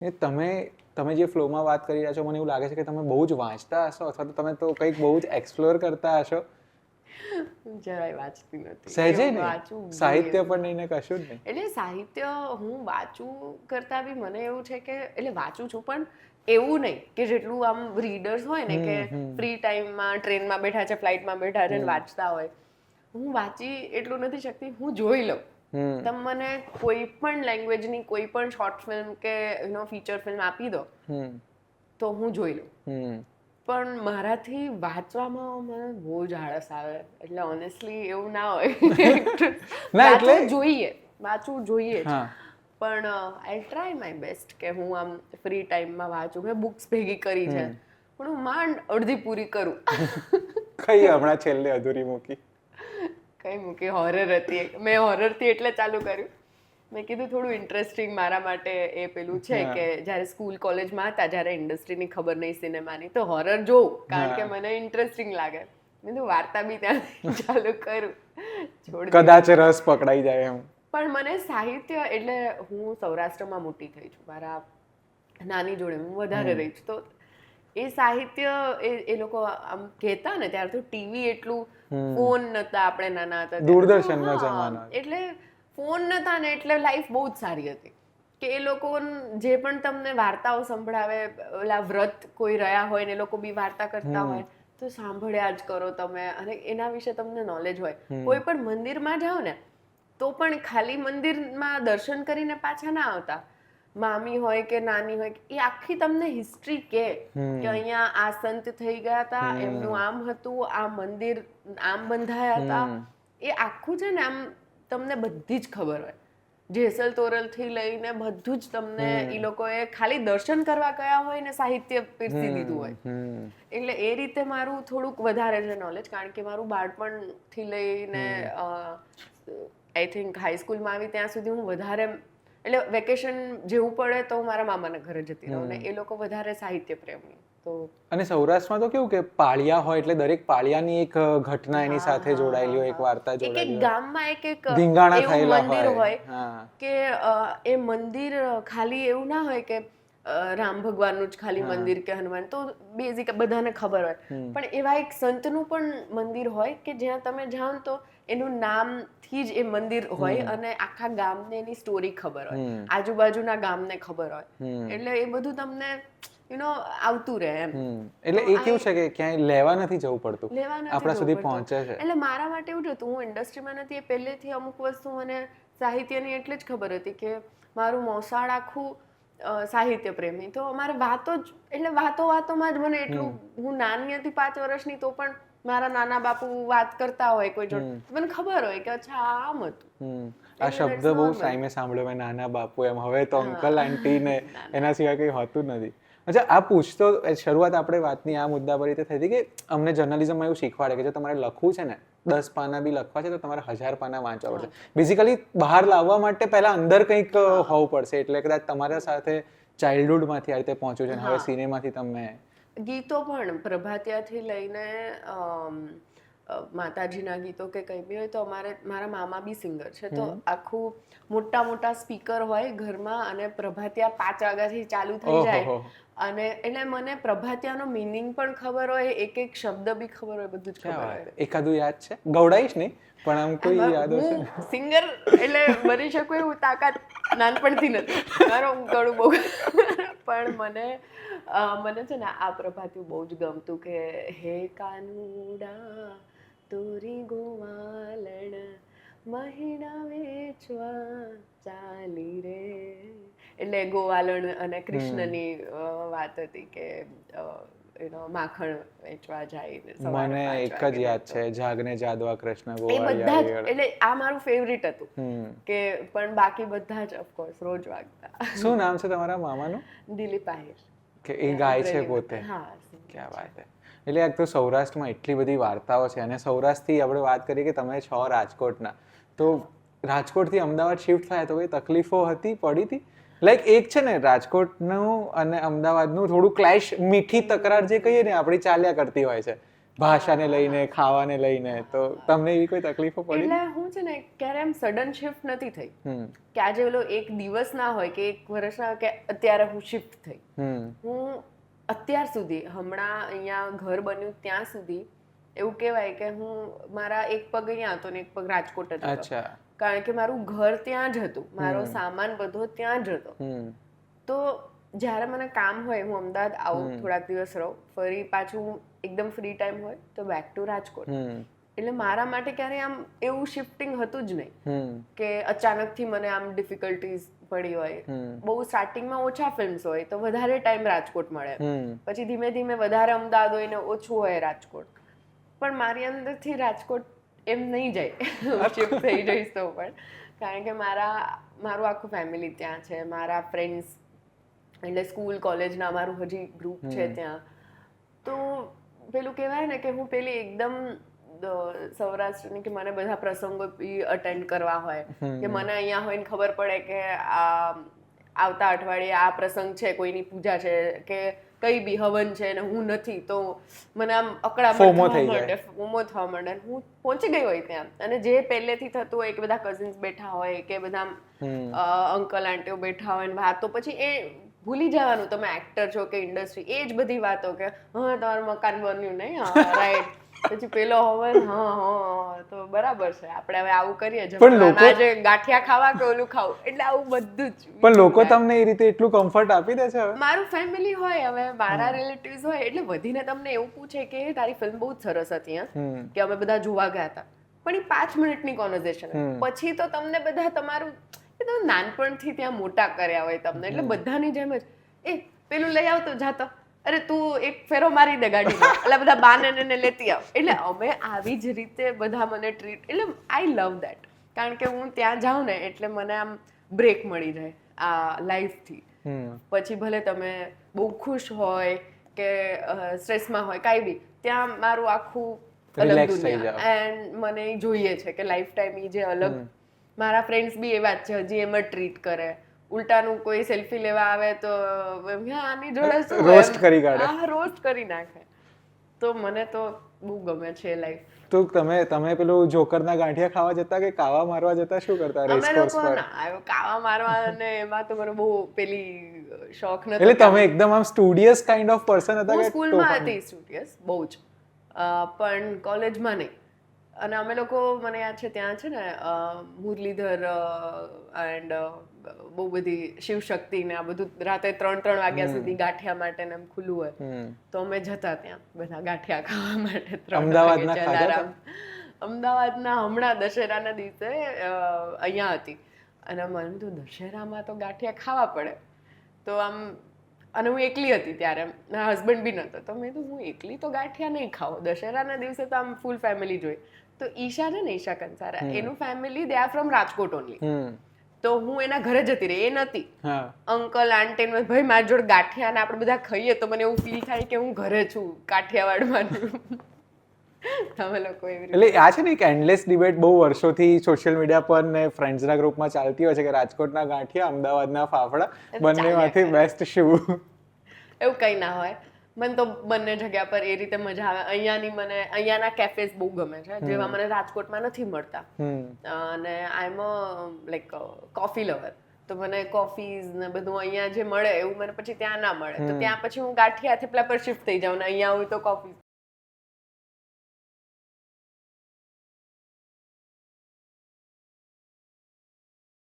એ તમે તમે જે ફ્લોમાં વાત કરી રહ્યા છો મને એવું લાગે છે કે તમે બહુ જ વાંચતા હશો અથવા તો તમે તો કંઈક બહુ જ એક્સપ્લોર કરતા હશો. જરાય વાંચતી નથી. સહેજે જોઈએ. સાહિત્ય પણ નહીં ને કશું જ નહીં. એટલે સાહિત્ય હું વાંચું કરતા બી મને એવું છે કે એટલે વાંચું છું પણ એવું નહીં કે જેટલું આમ રીડર્સ હોય ને કે ફ્રી ટાઈમમાં ટ્રેનમાં બેઠા છે ફ્લાઇટમાં બેઠા છે વાંચતા હોય. હું વાંચી એટલું નથી શકતી હું જોઈ લઉં. તમે મને કોઈ પણ લેંગ્વેજની કોઈ પણ શોર્ટ ફિલ્મ કે યુનો ફીચર ફિલ્મ આપી દો તો હું જોઈ લઉં. પણ મારાથી વાંચવામાં મને બહુ જ આળસ આવે. એટલે ઓનેસ્ટલી એવું ના હોય. ના, એટલે- જોઈએ. વાંચવું જોઈએ પણ આઈ ટ્રાય માય બેસ્ટ કે હું આમ ફ્રી ટાઈમમાં વાંચું મેં બુક્સ ભેગી કરી છે. પણ હું માંડ અડધી પૂરી કરું. કઈ હમણાં છેલ્લે અધૂરી મૂકી? કઈ મૂકી હોરર હતી. મેં હોરરથી એટલે ચાલુ કર્યું. મેં કીધું થોડું ઇન્ટરેસ્ટિંગ મારા માટે એ પેલું છે કે જ્યારે સ્કૂલ કોલેજમાં હતા જ્યારે ઇન્ડસ્ટ્રીની ખબર નહીં સિનેમાની તો હોરર જોઉં કારણ કે મને ઇન્ટરેસ્ટિંગ લાગે. મેં તો વાર્તા બી ત્યાં ચાલુ કરું. છોડ કદાચ રસ પકડાઈ જાય એમ. પણ મને સાહિત્ય એટલે હું સૌરાષ્ટ્રમાં મોટી થઈ છું. મારા નાની જોડે હું વધારે રહી છું. તો એ સાહિત્ય એ એ લોકો આમ કહેતા ને ત્યારે તો ટીવી એટલું ફોન નતા આપણે નાના હતા ત્યારે. દૂરદર્શનનો જમાનો. એટલે ફોન નતા ને એટલે લાઈફ બહુ જ સારી હતી. કે એ લોકો જે પણ તમને વાર્તાઓ સંભળાવે ઓલા વ્રત કોઈ રહ્યા હોય ને એ લોકો બી વાર્તા કરતા હોય તો સાંભળ્યા જ કરો તમે. અને એના વિશે તમને નોલેજ હોય. કોઈ પણ મંદિરમાં જાઓ ને તો પણ ખાલી મંદિરમાં દર્શન કરીને પાછા ના આવતા. મામી હોય કે નાની હોય એ આખી તમને હિસ્ટ્રી કે કે અહીંયા આ સંત થઈ ગયા હતા એમનું આમ હતું આ મંદિર આમ બંધાયા હતા. એ આખું છે ને આમ તમને બધી જ ખબર હોય. જેસલ તોરલથી લઈને બધું જ તમને એ લોકોએ ખાલી દર્શન કરવા ગયા હોય ને સાહિત્ય પીરસી દીધું હોય. એટલે એ રીતે મારું થોડુંક વધારે છે નોલેજ કારણ કે મારું બાળપણથી લઈને આઈ થિંક હાઈસ્કૂલમાં આવી ત્યાં સુધી હું વધારે એટલે વેકેશન જેવું પડે તો મારા મામાના ઘરે જતી રહું ને એ લોકો વધારે સાહિત્ય પ્રેમી. તો અને સૌરાષ્ટ્રમાં તો કેવું કે પાળિયા હોય એટલે દરેક પાળિયાની એક ઘટના એની સાથે જોડાયેલી હોય એક વાર્તા એક એક જોડાયેલી હોય. ગામમાં એક એક ધીંગાણા થયેલા મંદિર હોય. કે એ મંદિર ખાલી એવું ના હોય કે રામ ભગવાનનું જ ખાલી મંદિર કે હનુમાન તો બેઝિક બધાને ખબર હોય. પણ એવા એક સંતનું પણ મંદિર હોય કે જ્યાં તમે જાઓ તો એનું નામથી જ એ મંદિર હોય અને આખા ગામને એની સ્ટોરી ખબર હોય. આજુબાજુના ગામને ખબર હોય. એટલે એ બધું તમને યુ નો આવતું રહે એમ. એટલે એ કેવું છે કે ક્યાંય લેવા નથી જવું પડતું? આપણા સુધી પહોંચે છે. એટલે મારા માટે એવું જ હતું. હું ઇન્ડસ્ટ્રીમાં નથી એ પહેલેથી અમુક વસ્તુ મને સાહિત્યની એટલે જ ખબર હતી કે મારું મોસાળ આખું સાહિત્ય પ્રેમી. તો અમારે વાતો જ એટલે વાતો વાતોમાં જ મને એટલું હું નાની હતી પાંચ વર્ષની તો પણ મારા નાના બાપુ વાત કરતા હોય કોઈ જોડે. મને ખબર હોય કે અચ્છા આમ હતું. આ શબ્દ બહુ સાઈમે સાંભળ્યો મેં નાના બાપુ એમ હવે તો અંકલ આંટી ને એના સિવાય કંઈ હોતું નથી. અચ્છા આ પૂછતો શરૂઆત આપણે વાતની આ મુદ્દા પર રીતે થઈ હતી કે અમને જર્નલિઝમમાં એવું શીખવાડે કે જો તમારે લખવું છે ને દસ પાના બી લખવા છે તો તમારે હજાર પાના વાંચવા પડશે. બેઝિકલી બહાર લાવવા માટે પહેલા અંદર કંઈક હોવું પડશે. એટલે કદાચ તમારા સાથે ચાઇલ્ડહુડમાંથી આ રીતે પહોંચ્યું છે અને હવે સિનેમાથી તમે ગીતો પણ પ્રભાત્યાથી લઈને માતાજીના ગીતો કે કંઈ બી હોય તો અમારે મારા મામા બી સિંગર છે. તો આખું મોટા મોટા સ્પીકર હોય ઘરમાં અને પ્રભાતિયા પાંચ વાગ્યાથી ચાલુ થઈ જાય. અને એટલે મને પ્રભાતિયાનો મિનિંગ પણ ખબર હોય એક એક શબ્દ બી ખબર હોય બધું જ ખબર હોય. એકાદું યાદ છે? ગવડાઈશ નહીં પણ આમ કોઈ યાદ હશે સિંગર એટલે બની શકું એવું તાકાત નાનપણથી નથી. મારો ગળું બહુ પણ મને મને છે ને આ પ્રભાતિયું બહુ જ ગમતું કે હે કાનુડા તોરી ગોવાલણ મહિના વેચવા ચાલી રે. એટલે ગોવાલણ અને કૃષ્ણની વાત હતી કે એનો માખણ વેચવા જાય મને એક જ યાદ છે જાગને જાદવા કૃષ્ણ ગોવાલણ બધા એટલે આ મારું ફેવરિટ હતું. કે પણ બાકી બધા જ ઓફકોર્સ રોજ વાગતા. શું નામ છે તમારા મામાનું? દિલીપ આહિર. કે એ ગાય છે પોતે? હા ક્યાં વાત છે એટલે એક તો સૌરાષ્ટ્રમાં એટલી બધી વાર્તાઓ છે અને સૌરાષ્ટ્રથી આપણે વાત કરીએ કે તમે છો રાજકોટના. તો રાજકોટથી અમદાવાદ શિફ્ટ થયા તો કોઈ તકલીફો હતી પડી હતી? લાઈક એક છે ને રાજકોટનું અને અમદાવાદનું થોડું ક્લેશ મીઠી તકરાર જે કહીએ ને આપણી ચાલ્યા કરતી હોય છે. ભાષાને લઈને ખાવાને લઈને. તો તમને એવી કોઈ તકલીફો પડી? એટલે હું છે ને ક્યારે એમ સડન શિફ્ટ નથી થઈ. કે આજે ઓલો એક દિવસ ના હોય કે એક વર્ષના કે અત્યારે હું શિફ્ટ થઈ. હું અત્યાર સુધી હમણાં અહીંયા ઘર બન્યું ત્યાં સુધી એવું કહેવાય કે હું મારા એક પગ અહીંયા હતો ને એક પગ રાજકોટ હતો. અચ્છા. કારણ કે મારું ઘર ત્યાં જ હતું મારો સામાન બધો ત્યાં જ હતો. તો જ્યારે મને કામ હોય હું અમદાવાદ આવું થોડાક દિવસ રહું ફરી પાછું એકદમ ફ્રી ટાઈમ હોય તો બેક ટુ રાજકોટ. એટલે મારા માટે ક્યારેય આમ એવું શિફ્ટિંગ હતું જ નહીં. કે અચાનકથી મને આમ ડિફિકલ્ટીઝ પડી હોય. બહુ સ્ટાર્ટિંગમાં ઓછા ફિલ્મ્સ હોય તો વધારે ટાઈમ રાજકોટ મળે. પછી ધીમે ધીમે વધારે અમદાવાદ હોય ને ઓછું હોય રાજકોટ. પણ મારી અંદરથી રાજકોટ એમ નહીં જાય. શિફ્ટ થઈ જઈશ તો પણ. કારણ કે મારા મારું આખું ફેમિલી ત્યાં છે. મારા ફ્રેન્ડ્સ એટલે સ્કૂલ કોલેજના અમારું હજી ગ્રુપ છે ત્યાં. તો પેલું કહેવાય ને કે હું પેલી એકદમ સૌરાષ્ટ્રની કે મને બધા પ્રસંગો અટેન્ડ કરવા હોય. કે મને અહીંયા હોય ને ખબર પડે કે આ આવતા અઠવાડિયે આ પ્રસંગ છે કોઈની પૂજા છે કે કઈ બી હવન છે ને હું નથી તો મને આમ અકળામણ થવા. માંડે ફોમો થવા માંડે. હું પહોંચી ગઈ હોય ત્યાં. અને જે પહેલેથી થતું હોય કે બધા કઝિન્સ બેઠા હોય કે બધા અંકલ આંટીઓ બેઠા હોય ને વાતો પછી એ ભૂલી જવાનું. તમે એક્ટર છો કે ઇન્ડસ્ટ્રી એ જ બધી વાતો કે હા તમારું મકાન બન્યું નહીં રાઈટ પછી પેલો હવન હા હા તો બરાબર છે. આપણે હવે આવું કરીએ. પણ લોકો- આજે ગાંઠિયા ખાવા કે ઓલું ખાવું? એટલે આવું બધું જ. પણ લોકો તમને એ રીતે એટલું કમ્ફર્ટ આપી દે છે હવે? મારું ફેમિલી હોય હવે મારા રિલેટિવ્સ હોય એટલે વધીને તમને એવું પૂછે કે તારી ફિલ્મ બહુ જ સરસ હતી હા. કે અમે બધા જોવા ગયા હતા. પણ એ પાંચ મિનિટની કોન્વર્ઝેશન પછી તો તમને બધા તમારું એ તો નાનપણથી ત્યાં મોટા કર્યા હોય તમને. એટલે બધાની જેમ જ. એ પેલું લઈ આવતો જાતો અરે તું એક ફેરો મારી દે ગાડી એટલે બધા બાને એને લેતી આવ. એટલે અમે આવી જ રીતે બધા મને ટ્રીટ એટલે આઈ લવ દેટ કારણ કે હું ત્યાં જાઉં ને એટલે મને આમ બ્રેક મળી જાય આ લાઈફથી પછી ભલે તમે બહુ ખુશ હોય કે સ્ટ્રેસમાં હોય કાંઈ બી ત્યાં મારું આખું અલગ દુનિયા. એન્ડ મને જોઈએ છે કે લાઈફ ટાઈમ એ જે અલગ મારા ફ્રેન્ડ્સ બી એવા જ છે હજી એમ જ ટ્રીટ કરે. ઉલટાનું કોઈ સેલ્ફી લેવા આવે તો "હા, આની જોડે Roast કરી કાઢે. હા રોસ્ટ કરી નાખે. તો મને તો બહુ ગમે છે લાઈફ તો તમે તમે પેલું જોકરના ગાંઠિયા ખાવા જતા કે કાવા મારવા જતા? શું કરતા રેસ કોર્સ પર? કાવા મારવા અને એમાં તો મને બહુ પેલી શોખ નથી એટલે તમે એકદમ આમ સ્ટુડિયસ કાઇન્ડ ઓફ પર્સન હતા કે સ્કૂલમાં હતી સ્ટુડિયસ બહુ જ. પણ કોલેજમાં નહીં. અને અમે લોકો મને યાદ છે ત્યાં છે ને મુરલીધર એન્ડ બહુ બધી શિવશક્તિ ને આ બધું રાતે ત્રણ ત્રણ વાગ્યા સુધી ગાંઠિયા માટે ને એમ ખુલ્લું હોય. તો અમે જતા ત્યાં બધા ગાંઠિયા ખાવા માટે ત્રણ અમદાવાદના જલારામ. અમદાવાદના હમણાં દશેરાના દિવસે અહીંયા હતી. અને મને તો દશેરામાં તો ગાંઠિયા ખાવા પડે. તો આમ અને હું એકલી હતી ત્યારે. મારા હસબન્ડ બી નહોતો. તો મેં તો હું એકલી તો ગાંઠિયા નહીં ખાઉં. દશેરાના દિવસે તો આમ ફૂલ ફેમિલી જોઈ. તો ઈશા છે ને ઈશા કંસારા એનું family they are from Rajkot only તો હું એના ઘરે જતી રહી. એ નથી અંકલ આંટી ભાઈ મારી જોડે ગાંઠિયા ને આપણે બધા ખાઈએ. તો મને એવું ફીલ થાય કે હું ઘરે છું કાઠિયાવાડમાં તમે લોકો એવી એટલે આ છે ને એક એન્ડલેસ ડિબેટ બહુ વર્ષોથી સોશિયલ મીડિયા પર ને ફ્રેન્ડ્સના ગ્રુપમાં ચાલતી હોય છે કે રાજકોટના ગાંઠિયા અમદાવાદના ફાફડા બંનેમાંથી બેસ્ટ શું એવું કંઈ ના હોય. મને તો બંને જગ્યા પર એ રીતે મજા આવે. અહીંયાની મને અહીંયાના કેફેઝ બહુ ગમે છે જેવા મને રાજકોટમાં નથી મળતા. અને I am like coffee lover તો મને કોફીઝ ને બધું અહીંયા જે મળે એવું મને પછી ત્યાં ના મળે. તો ત્યાં પછી હું ગાંઠિયાથી પેલા પર શિફ્ટ થઈ જાઉં ને અહીંયા હોય તો કોફી